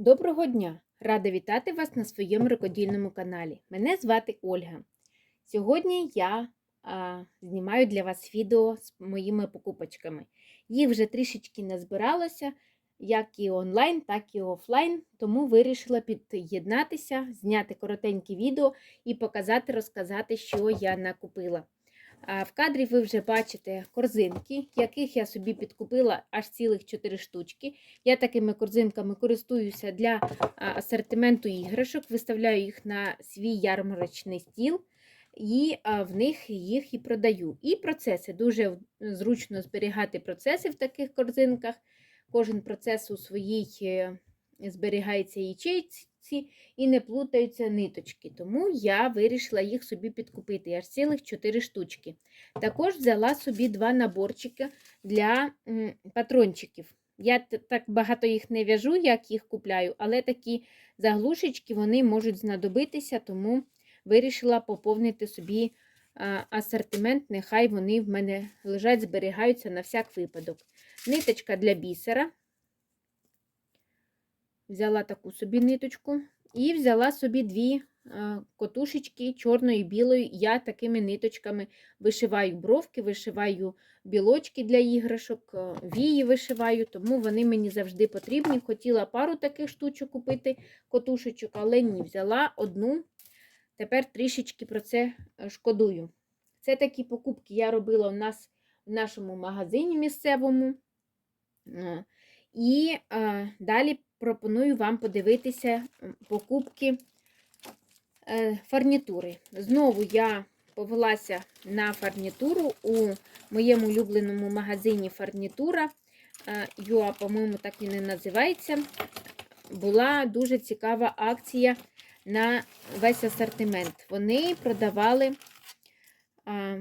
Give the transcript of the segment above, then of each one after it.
Доброго дня! Рада вітати вас на своєму рукодільному каналі. Мене звати Ольга. Сьогодні я а, знімаю для вас відео з моїми покупочками. Їх вже трішечки назбиралося, як і онлайн, так і офлайн, тому вирішила під'єднатися, зняти коротеньке відео і показати, розказати, що я накупила. В кадрі ви вже бачите корзинки, яких я собі підкупила аж цілих 4 штучки. Я такими корзинками користуюся для асортименту іграшок, виставляю їх на свій ярмарочний стіл і в них їх і продаю. І процеси дуже зручно зберігати процеси в таких корзинках. Кожен процес у своїй е, зберігається ячейці і не плутаються ниточки. Тому я вирішила їх собі підкупити аж цілих 4 штучки. Також взяла собі два наборчики для патрончиків. Я так багато їх не в'яжу, як їх купляю, але такі заглушечки вони можуть знадобитися, тому вирішила поповнити собі асортимент, нехай вони в мене лежать, зберігаються на всяк випадок. Ниточка для бісера. Взяла таку собі ниточку і взяла собі дві котушечки чорної і білої. Я такими ниточками вишиваю бровки, вишиваю білочки для іграшок, вії вишиваю, тому вони мені завжди потрібні. Хотіла пару таких штучок купити, котушечок, але ні, взяла одну. Тепер трішечки про це е, шкодую. Це такі покупки я робила у нас в нашому магазині місцевому. І далі пропоную вам подивитися покупки е, фарнітури. Знову я повелася на фарнітуру у моєму улюбленому магазині фарнітура. Е, Юа, по-моєму, так він і називається. Була дуже цікава акція на весь асортимент. Вони продавали а,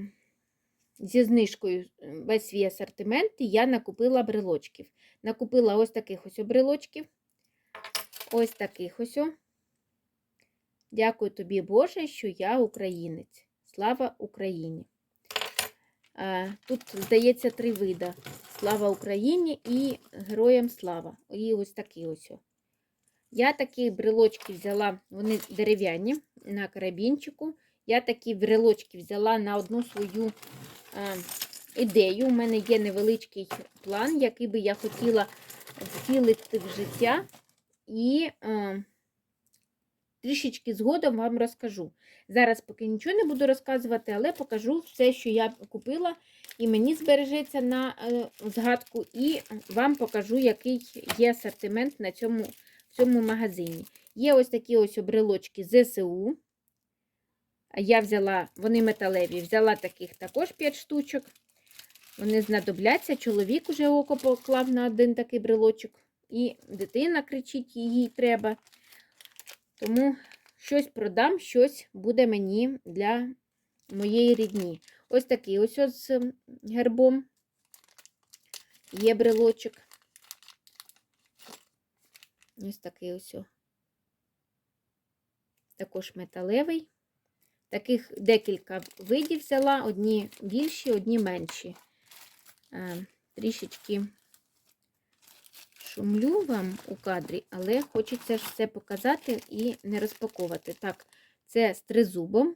зі знижкою весь свій асортимент, і я накупила брелочків. Накупила ось таких ось брелочків. Ось таких ось. Дякую тобі, Боже, що я українець. Слава Україні! Тут, здається, три вида. Слава Україні і Героям слава. І ось такі ось. Я такі брелочки взяла, вони дерев'яні на карабінчику. Я такі брелочки взяла на одну свою ідею. У мене є невеличкий план, який би я хотіла втілити в життя. І е, трішечки згодом вам розкажу. Зараз поки нічого не буду розказувати, але покажу все, що я купила, і мені збережеться на е, згадку, і вам покажу, який є асортимент на цьому, в цьому магазині. Є ось такі ось обрелочки ЗСУ. Я взяла, вони металеві, взяла таких також 5 штучок. Вони знадобляться. Чоловік уже око поклав на один такий брелочок і дитина кричить, їй треба. Тому щось продам, щось буде мені для моєї рідні. Ось такий ось з гербом є брелочок. Ось такий ось. Також металевий. Таких декілька видів взяла, одні більші, одні менші. Е, трішечки шумлю вам у кадрі, але хочеться ж все показати і не розпаковувати. Так, це з тризубом.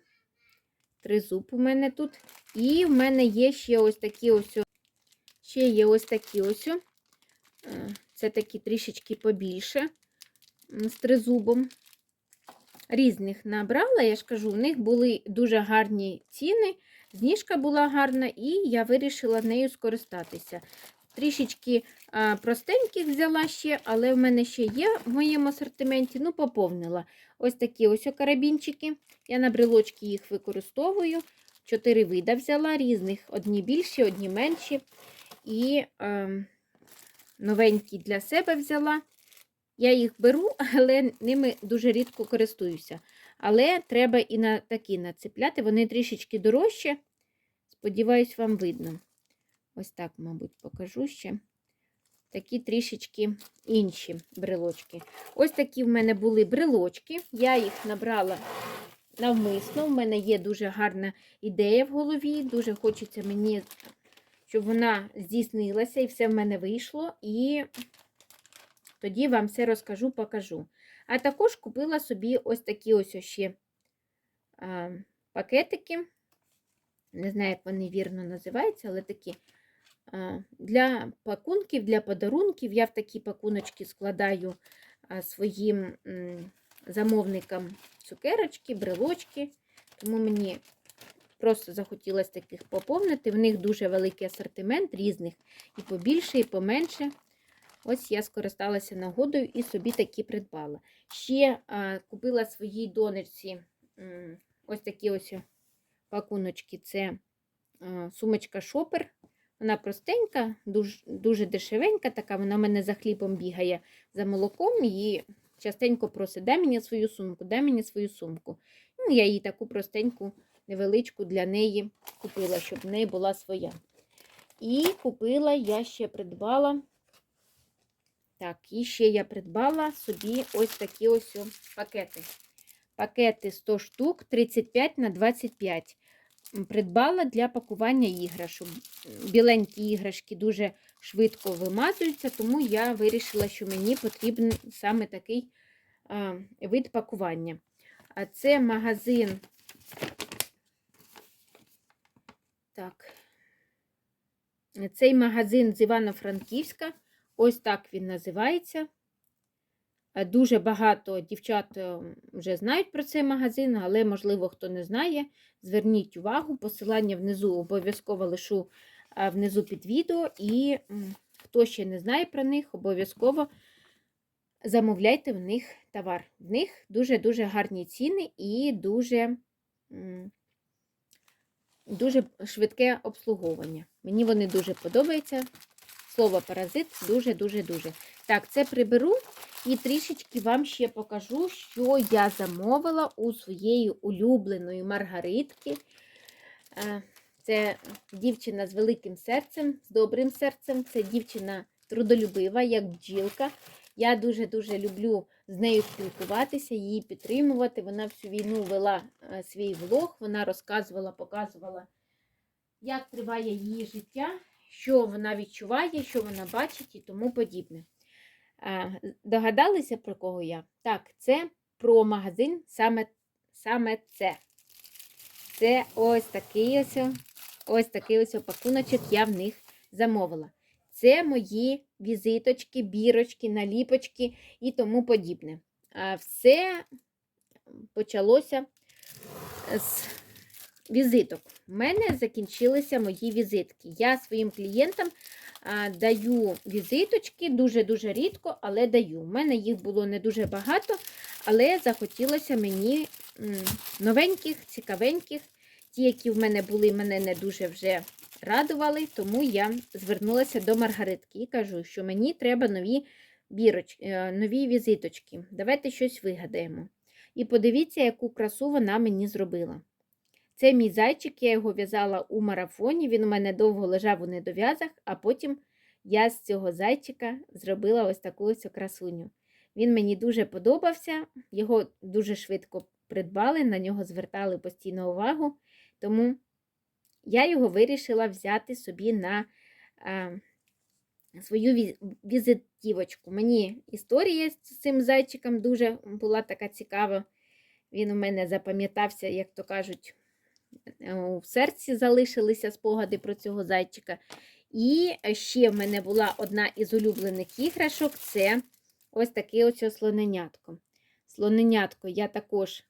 Тризуб у мене тут. І в мене є ще ось такі ось. Ще є ось такі ось. Е, це такі трішечки побільше з тризубом. Різних набрала, я ж кажу, у них були дуже гарні ціни, зніжка була гарна, і я вирішила нею скористатися. Трішечки простеньких взяла ще, але в мене ще є в моєму асортименті, ну, поповнила. Ось такі ось карабінчики. Я на брелочки їх використовую. Чотири вида взяла, різних, одні більші, одні менші. І а, новенькі для себе взяла. Я їх беру, але ними дуже рідко користуюся. Але треба і на такі нацепляти, вони трішечки дорожчі. Сподіваюсь, вам видно. Ось так, мабуть, покажу ще. Такі трішечки інші брелочки. Ось такі в мене були брелочки. Я їх набрала навмисно. У мене є дуже гарна ідея в голові. Дуже хочеться мені, щоб вона здійснилася, і все в мене вийшло. І тоді вам все розкажу, покажу. А також купила собі ось такі ось ще пакетики. Не знаю, як вони вірно називаються, але такі для пакунків, для подарунків. Я в такі пакуночки складаю своїм замовникам цукерочки, брелочки. Тому мені просто захотілося таких поповнити. В них дуже великий асортимент різних, і побільше, і поменше. Ось я скористалася нагодою і собі такі придбала. Ще купила своїй донечці ось такі ось пакуночки. Це сумочка шопер. Вона простенька, дуже, дуже дешевенька, така, вона в мене за хлібом бігає за молоком і частенько просить, дай мені свою сумку, дай мені свою сумку. Ну, я їй таку простеньку, невеличку для неї купила, щоб в неї була своя. І купила, я ще придбала. Так, і ще я придбала собі ось такі ось пакети. Пакети 100 штук, 35 на 25. Придбала для пакування іграшок. Біленькі іграшки дуже швидко вимазуються, тому я вирішила, що мені потрібен саме такий а, вид пакування. А це магазин. Так. Цей магазин з Івано-Франківська. Ось так він називається. Е, Дуже багато дівчат е, вже знають про цей магазин, але, можливо, хто не знає, зверніть увагу. Посилання внизу обов'язково лишу е, внизу під відео. І хто ще не знає про них, обов'язково замовляйте в них товар. В них дуже-дуже гарні ціни і дуже, дуже швидке обслуговування. Мені вони дуже подобаються. Слово паразит дуже-дуже-дуже. Так, це приберу і трішечки вам ще покажу, що я замовила у своєї улюбленої маргаритки. Е, Це дівчина з великим серцем, з добрим серцем. Це дівчина трудолюбива, як бджілка. Я дуже-дуже люблю з нею спілкуватися, її підтримувати. Вона всю війну вела е, свій влог, вона розказувала, показувала, як триває її життя, що вона відчуває, що вона бачить і тому подібне. Догадалися, про кого я? Так, це про магазин саме, саме це. Це ось такий ось, ось такий ось пакуночок я в них замовила. Це мої візиточки, бірочки, наліпочки і тому подібне. Все почалося з візиток. У мене закінчилися мої візитки. Я своїм клієнтам а, даю візиточки дуже-дуже рідко, але даю. У мене їх було не дуже багато, але захотілося мені новеньких, цікавеньких. Ті, які в мене були, мене не дуже вже радували, тому я звернулася до Маргаритки і кажу, що мені треба нові, бірочки, е, нові візиточки. Давайте щось вигадаємо. І подивіться, яку красу вона мені зробила. Це мій зайчик, я його в'язала у марафоні. Він у мене довго лежав у недов'язах, а потім я з цього зайчика зробила ось таку ось красуню. Він мені дуже подобався, його дуже швидко придбали, на нього звертали постійно увагу. Тому я його вирішила взяти собі на а, свою візитівочку. Мені історія з цим зайчиком дуже була така цікава. Він у мене запам'ятався, як то кажуть, у серці залишилися спогади про цього зайчика. І ще в мене була одна із улюблених іграшок це ось таке ось слоненятко. Слоненятко я також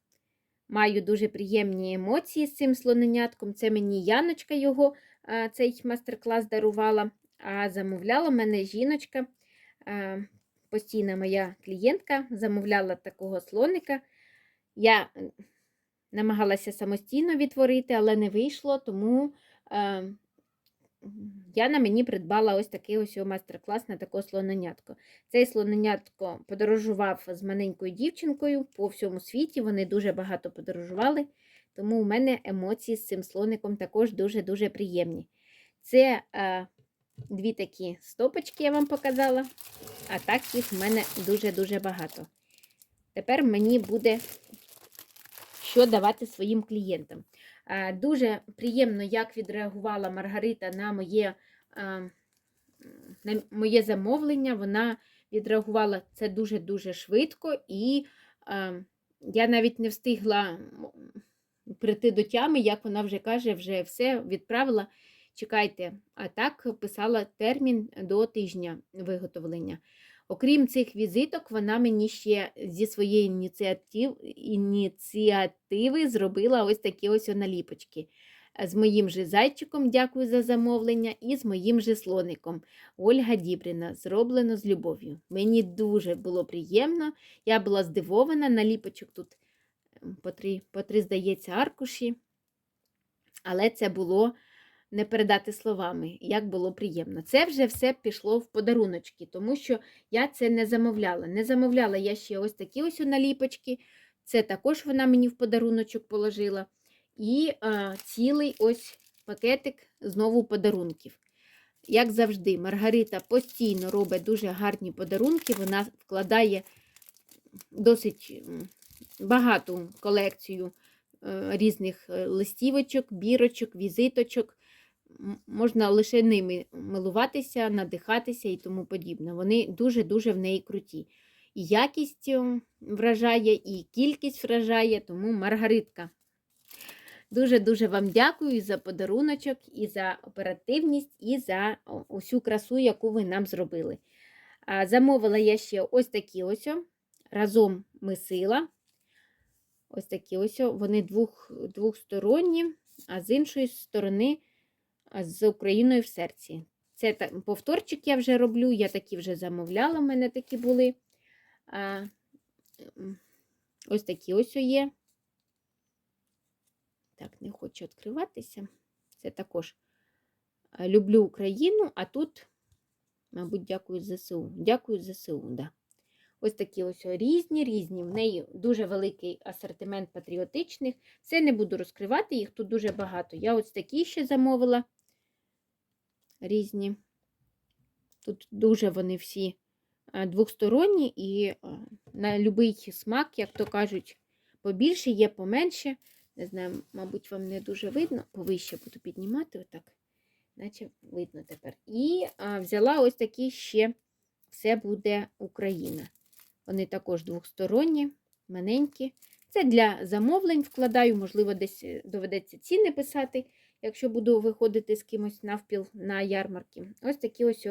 маю дуже приємні емоції з цим слоненятком. Це мені Яночка його цей майстер-клас дарувала, а замовляла мене жіночка, постійна моя клієнтка, замовляла такого слоника. Я намагалася самостійно відтворити, але не вийшло, тому е, Яна мені придбала ось такий ось майстер-клас на таке слоненятко. Цей слоненятко подорожував з маленькою дівчинкою по всьому світі. Вони дуже багато подорожували, тому у мене емоції з цим слоником також дуже-дуже приємні. Це е, дві такі стопочки я вам показала, а так їх в мене дуже-дуже багато. Тепер мені буде що давати своїм клієнтам. Е, Дуже приємно, як відреагувала Маргарита на моє, е, на моє замовлення. Вона відреагувала це дуже-дуже швидко, і е, я навіть не встигла прийти до тями, як вона вже каже, вже все відправила. Чекайте, а так писала термін до тижня виготовлення. Окрім цих візиток, вона мені ще зі своєї ініціатив, ініціативи зробила ось такі ось наліпочки. З моїм же зайчиком, дякую за замовлення, і з моїм же слоником. Ольга Дібріна, зроблено з любов'ю. Мені дуже було приємно, я була здивована, наліпочок тут ем, по три, по три здається, аркуші, але це було не передати словами, як було приємно. Це вже все пішло в подаруночки, тому що я це не замовляла. Не замовляла я ще ось такі ось наліпочки. Це також вона мені в подаруночок положила. І а, цілий ось пакетик знову подарунків. Як завжди, Маргарита постійно робить дуже гарні подарунки. Вона вкладає досить багату колекцію е, різних е, листівочок, бірочок, візиточок. Можна лише ними милуватися, надихатися і тому подібне. Вони дуже-дуже в неї круті. І якість е, вражає, і кількість вражає, тому Маргаритка. Дуже-дуже вам дякую за подаруночок, і за оперативність, і за усю красу, яку ви нам зробили. Замовила я ще ось такі ось разом мисила. Ось такі ось, вони двох, двохсторонні, а з іншої сторони з Україною в серці. Це повторчик я вже роблю, я такі вже замовляла, в мене такі були. А, ось такі ось є. Так, не хочу відкриватися. Це також люблю Україну, а тут, мабуть, дякую ЗСУ. Дякую ЗСУ, да. Ось такі ось різні, різні. В неї дуже великий асортимент патріотичних. Це не буду розкривати, їх тут дуже багато. Я ось такі ще замовила. Різні. Тут дуже вони всі е, двохсторонні і е, на будь-який смак, як то кажуть, побільше є, поменше. Не знаю, мабуть, вам не дуже видно. Повище буду піднімати отак, наче видно тепер. І а, взяла ось такі ще все буде Україна. Вони також двохсторонні, маленькі. Це для замовлень вкладаю, можливо, десь е, доведеться ціни писати, якщо буду виходити з кимось навпіл на ярмарки. Ось такі ось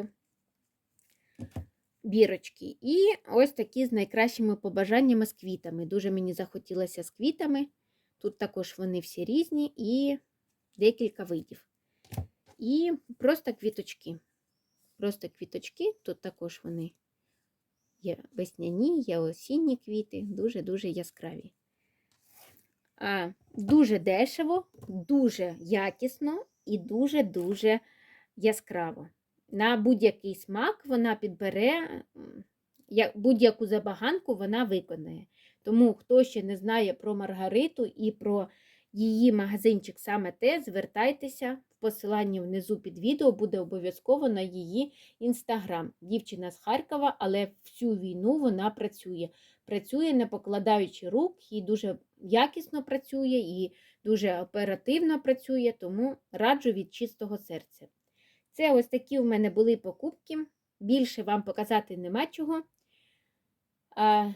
бірочки. І ось такі з найкращими побажаннями з квітами. Дуже мені захотілося з квітами. Тут також вони всі різні і декілька видів. І просто квіточки. Просто квіточки, тут також вони є весняні, є осінні квіти, дуже-дуже яскраві. Дуже дешево, дуже якісно і дуже-дуже яскраво. На будь-який смак вона підбере, будь-яку забаганку вона виконає. Тому, хто ще не знає про Маргариту і про її магазинчик саме те, звертайтеся в посиланні внизу під відео буде обов'язково на її інстаграм. Дівчина з Харкова, але всю війну вона працює. Працює, не покладаючи рук, і дуже якісно працює, і дуже оперативно працює, тому раджу від чистого серця. Це ось такі у мене були покупки. Більше вам показати нема чого. А,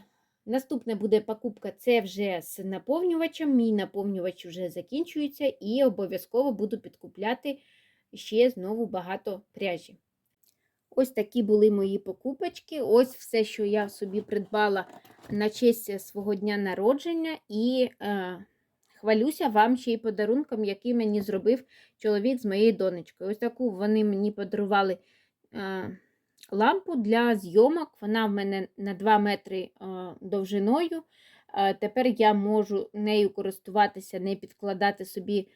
Наступна буде покупка це вже з наповнювачем. Мій наповнювач вже закінчується, і обов'язково буду підкупляти ще знову багато пряжі. Ось такі були мої покупочки. Ось все, що я собі придбала на честь свого дня народження. І е, хвалюся вам ще й подарунком, який мені зробив чоловік з моєю донечкою. Ось таку вони мені подарували. Е, лампу для зйомок. Вона в мене на 2 метри е, довжиною. Е, Тепер я можу нею користуватися, не підкладати собі е,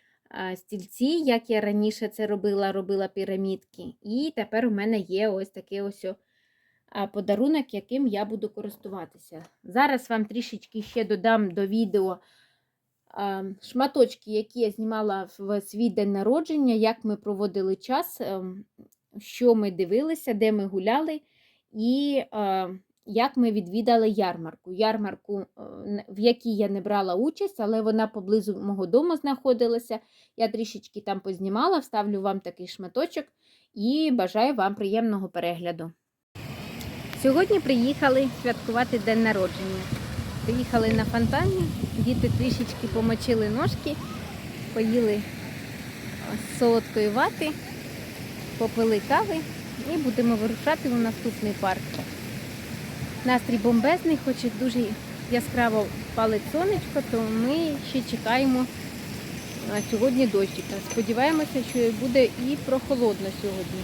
стільці, як я раніше це робила, робила пірамідки. І тепер у мене є ось такий ось подарунок, яким я буду користуватися. Зараз вам трішечки ще додам до відео шматочки, які я знімала в свій день народження, як ми проводили час. ем, що ми дивилися, де ми гуляли, і е, як ми відвідали ярмарку. Ярмарку, е, в якій я не брала участь, але вона поблизу мого дому знаходилася. Я трішечки там познімала, вставлю вам такий шматочок і бажаю вам приємного перегляду. Сьогодні приїхали святкувати день народження. Приїхали на фонтані, діти трішечки помочили ножки, поїли ось солодкої вати, попили кави і будемо вирушати у наступний парк. Настрій бомбезний, хоч і дуже яскраво палить сонечко, то ми ще чекаємо сьогодні дощика. Сподіваємося, що буде і прохолодно сьогодні.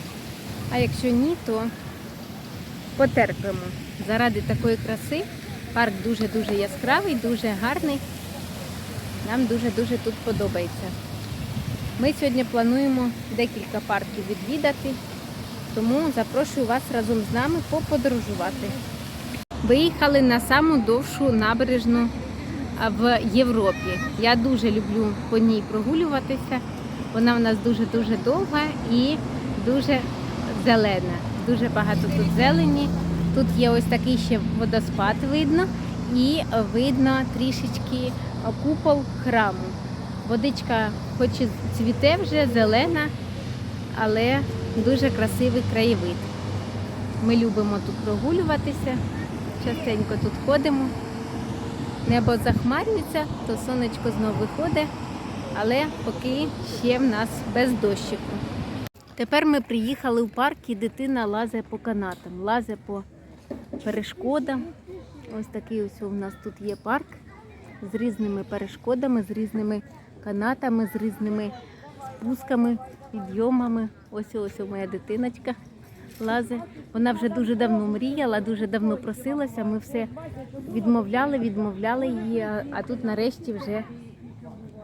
А якщо ні, то потерпимо. Заради такої краси парк дуже-дуже яскравий, дуже гарний. Нам дуже-дуже тут подобається. Ми сьогодні плануємо декілька парків відвідати, тому запрошую вас разом з нами поподорожувати. Виїхали на саму довшу набережну в Європі. Я дуже люблю по ній прогулюватися. Вона в нас дуже-дуже довга і дуже зелена. Дуже багато тут зелені. Тут є ось такий ще водоспад видно, і видно трішечки купол храму. Водичка хоч і цвіте вже зелена, але дуже красивий краєвид. Ми любимо тут прогулюватися, частенько тут ходимо. Небо захмарюється, то сонечко знов виходить, але поки ще в нас без дощику. Тепер ми приїхали в парк і дитина лазить по канатам, лазить по перешкодам. Ось такий ось у нас тут є парк з різними перешкодами, з різними канатами, з різними спусками, підйомами. Ось ось моя дитиночка лазить. Вона вже дуже давно мріяла, дуже давно просилася. Ми все відмовляли, відмовляли її, а- тут нарешті вже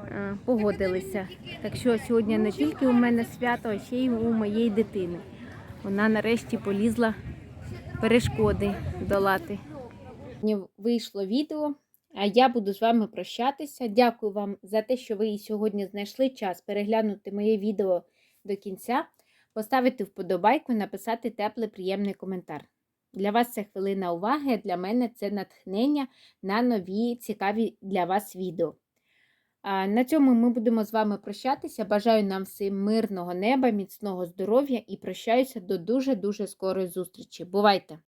е, погодилися. Так що сьогодні не тільки у мене свято, а ще й у моєї дитини. Вона нарешті полізла перешкоди долати. Вийшло відео, а я буду з вами прощатися. Дякую вам за те, що ви сьогодні знайшли час переглянути моє відео до кінця, поставити вподобайку і написати теплий приємний коментар. Для вас це хвилина уваги, а для мене це натхнення на нові цікаві для вас відео. На цьому ми будемо з вами прощатися. Бажаю нам всім мирного неба, міцного здоров'я і прощаюся до дуже-дуже скорої зустрічі. Бувайте!